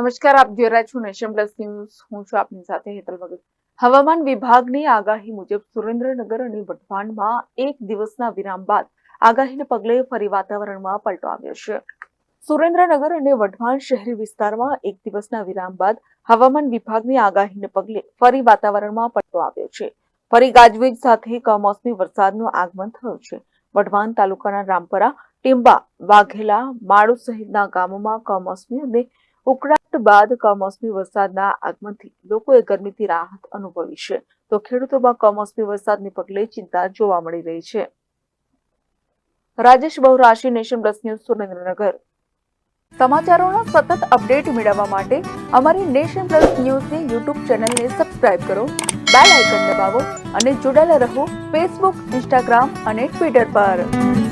નમસ્કાર, આપ જોઈ રહ્યા છો નેશન પ્લસ ન્યૂઝ. હું છું આપની સાથે હેતલ ભગત. હવામાન વિભાગની આગાહી મુજબ સુરેન્દ્રનગર અને વઢવાણમાં એક દિવસના વિરામ બાદ આગાહીને પગલે ફરી વાતાવરણમાં પલટો આવ્યો છે. સુરેન્દ્રનગર અને વઢવાણ શહેરી વિસ્તારમાં એક દિવસના વિરામ બાદ હવામાન વિભાગની આગાહીને પગલે ફરી વાતાવરણમાં પલટો આવ્યો છે. ફરી ગાજવીજ સાથે કમોસમી વરસાદનું આગમન થયું છે. વઢવાણ તાલુકાના રામપરા, ટીંબા, વાઘેલા માળુ સહિતના ગામોમાં કમોસમી અને ઉકળાટ બાદ કમોસમી વરસાદના આગમનથી લોકોએ ગરમીથી રાહત અનુભવી છે. તો ખેડૂતોમાં કમોસમી વરસાદને પગલે ચિંતા જોવા મળી રહી છે. Rajesh Bahurashi, Nation Plus News, Surendranagar. સમાચારોના સતત અપડેટ મેળવવા માટે અમારી નેશન પ્લસ ન્યૂઝની યુટ્યુબ ચેનલને સબસ્ક્રાઇબ કરો, બેલ આઇકન દબાવો અને જોડાયેલા રહો ફેસબુક, ઇન્સ્ટાગ્રામ અને ટ્વિટર પર.